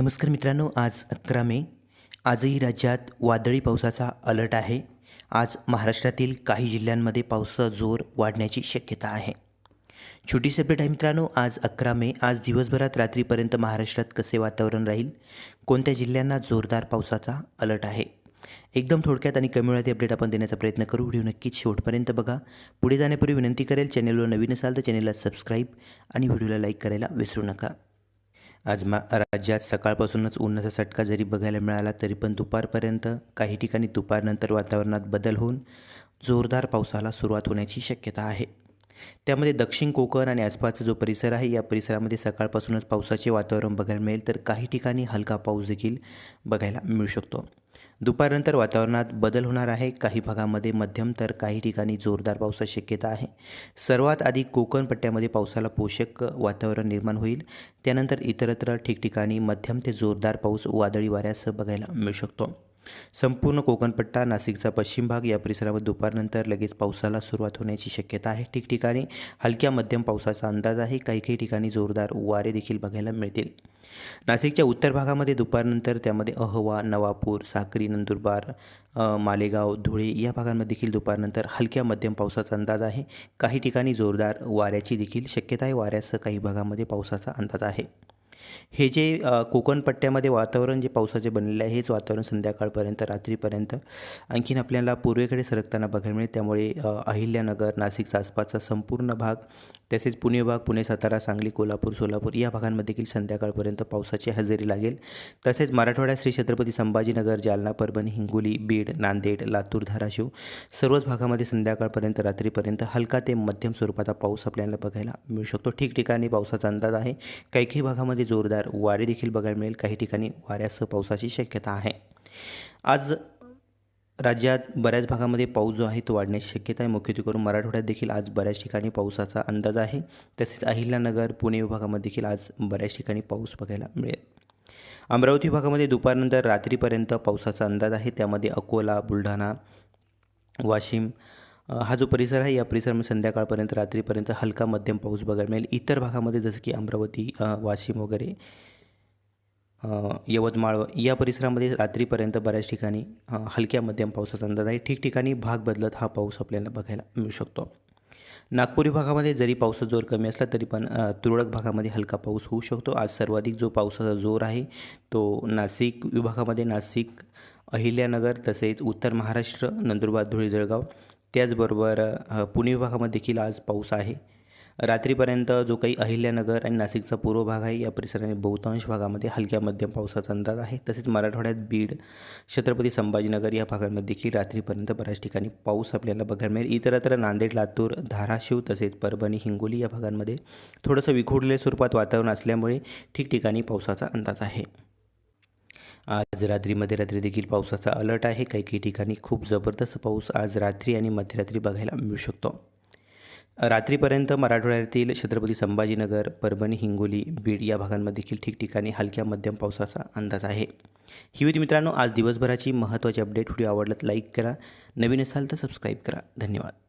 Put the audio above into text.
नमस्कार मित्रांनो आज अकरा मे. आजही राज्यात वादळी पावसाचा अलर्ट आहे. आज महाराष्ट्रातील काही जिल्ह्यांमध्ये पावसाचा जोर वाढण्याची शक्यता आहे. छोटी अपडेट आहे मित्रांनो आज अकरा मे. आज दिवसभरात रात्रीपर्यंत महाराष्ट्रात कसे वातावरण राहील? कोणत्या जिल्ह्यांना जोरदार पावसाचा अलर्ट आहे? एकदम थोडक्यात आणि कमी वेळात अपडेट आपण देण्याचा प्रयत्न करू. व्हिडिओ नक्कीच शेवटपर्यंत बघा. पुढे जाण्यापूर्वी विनंती करेल चॅनलवर नवीन असाल तर चॅनलला सबस्क्राईब आणि व्हिडिओला लाईक करायला विसरू नका. आज मा राज्यात सकाळपासूनच उन्हाचा सटका जरी बघायला मिळाला तरी पण दुपारपर्यंत काही ठिकाणी दुपारनंतर वातावरणात बदल होऊन जोरदार पावसाला सुरुवात होण्याची शक्यता आहे. त्यामध्ये दक्षिण कोकण आणि आसपासचा जो परिसर आहे या परिसरामध्ये सकाळपासूनच पावसाचे वातावरण बघायला मिळेल तर काही ठिकाणी हलका पाऊस देखील बघायला मिळू शकतो. दुपारनंतर वातावरणात बदल होणार आहे. काही भागामध्ये मध्यम तर काही ठिकाणी जोरदार पावसाची शक्यता आहे. सर्वात आधी कोकण पट्ट्यामध्ये पावसाला पोषक वातावरण निर्माण होईल. त्यानंतर इतरत्र ठिकठिकाणी मध्यम ते जोरदार पाऊस वादळी वाऱ्यासह बघायला मिळू शकतो. संपूर्ण कोकणपट्टा नाशिकचा पश्चिम भाग या परिसरामध्ये दुपारनंतर लगेच पावसाला सुरुवात होण्याची शक्यता आहे. ठिकठिकाणी हलक्या मध्यम पावसाचा अंदाज आहे. काही काही ठिकाणी जोरदार वारे देखील बघायला मिळतील. नाशिकच्या उत्तर भागामध्ये दुपारनंतर त्यामध्ये अहवा नवापूर साक्री नंदुरबार मालेगाव धुळे या भागांमध्ये देखील दुपारनंतर हलक्या मध्यम पावसाचा अंदाज आहे. काही ठिकाणी जोरदार वाऱ्याची देखील शक्यता आहे. वाऱ्यासह काही भागामध्ये पावसाचा अंदाज आहे. हे जे कोकण पट्ट्यामध्ये वातावरण जे पावसाचे बनलेले आहे हेच वातावरण संध्याकाळपर्यंत रात्रीपर्यंत आणखीन आपल्याला पूर्वेकडे सरकताना बघायला मिळेल. त्यामुळे अहिल्यानगर नाशिकचा आसपासचा संपूर्ण भाग तसेच पुणे भाग पुणे सातारा सांगली कोल्हापूर सोलापूर या भागांमध्ये देखील संध्याकाळपर्यंत पावसाची हजेरी लागेल. तसेच मराठवाड्यात श्री छत्रपती संभाजीनगर जालना परभणी हिंगोली बीड नांदेड लातूर धाराशिव सर्वच भागामध्ये संध्याकाळपर्यंत रात्रीपर्यंत हलका ते मध्यम स्वरूपाचा पाऊस आपल्याला बघायला मिळू शकतो. ठिकठिकाणी पावसाचा अंदाज आहे. काही काही भागामध्ये जोरदार वारे देखील बघायला मिळेल. काही ठिकाणी वाऱ्यासह पावसाची शक्यता आहे. आज राज्यात बऱ्याच भागामध्ये पाऊस जो आहे तो वाढण्याची शक्यता आहे. मुख्यत्वे करून मराठवाड्यात देखील आज बऱ्याच ठिकाणी पावसाचा अंदाज आहे. तसेच अहिल्यानगर पुणे विभागामध्ये देखील आज बऱ्याच ठिकाणी पाऊस बघायला मिळेल. अमरावती विभागामध्ये दुपारनंतर रात्रीपर्यंत पावसाचा अंदाज आहे. त्यामध्ये अकोला बुलढाणा वाशिम हा जो परिसर आहे या परिसरामध्ये संध्याकाळपर्यंत रात्रीपर्यंत हलका मध्यम पाऊस बघायला मिळेल. इतर भागामध्ये जसं की अमरावती वाशिम वगैरे यवतमाळ या परिसरामध्ये रात्रीपर्यंत बऱ्याच ठिकाणी हलक्या मध्यम पावसाचा अंदाज आहे. ठिकठिकाणी भाग बदलत हा पाऊस आपल्याला बघायला मिळू शकतो. नागपुरी विभागामध्ये जरी पावसाचा जोर कमी असला तरी पण तुरळक भागामध्ये हलका पाऊस होऊ शकतो. आज सर्वाधिक जो पावसाचा जोर आहे तो नाशिक विभागामध्ये नाशिक अहिल्यानगर तसेच उत्तर महाराष्ट्र नंदुरबार धुळे जळगाव त्याचबरोबर पुणे विभागामध्ये देखील आज पाऊस आहे. रात्रीपर्यंत जो काही अहिल्यानगर आणि नाशिकचा पूर्व भाग आहे या परिसराने बहुतांश भागामध्ये हलक्या मध्यम पावसाचा अंदाज आहे. तसेच मराठवाड्यात बीड छत्रपती संभाजीनगर या भागांमध्ये देखील रात्रीपर्यंत बऱ्याच ठिकाणी पाऊस आपल्याला बघायला मिळेल. इतरत्र नांदेड लातूर धाराशिव तसेच परभणी हिंगोली या भागांमध्ये थोडंसं विखुरलेल्या स्वरूपात वातावरण असल्यामुळे ठिकठिकाणी पावसाचा अंदाज आहे. आज रात्री मध्यरात्री देखील पावसाचा अलर्ट आहे. काही काही ठिकाणी खूप जबरदस्त पाऊस आज रात्री आणि मध्यरात्री बघायला मिळू शकतो. रात्रीपर्यंत मराठवाड्यातील छत्रपती संभाजीनगर परभणी हिंगोली बीड या भागांमध्ये देखील ठिकठिकाणी हलक्या मध्यम पावसाचा अंदाज आहे. ही होती मित्रांनो आज दिवसभराची महत्त्वाची अपडेट. व्हिडिओ आवडलात लाईक करा. नवीन असाल तर सबस्क्राईब करा. धन्यवाद.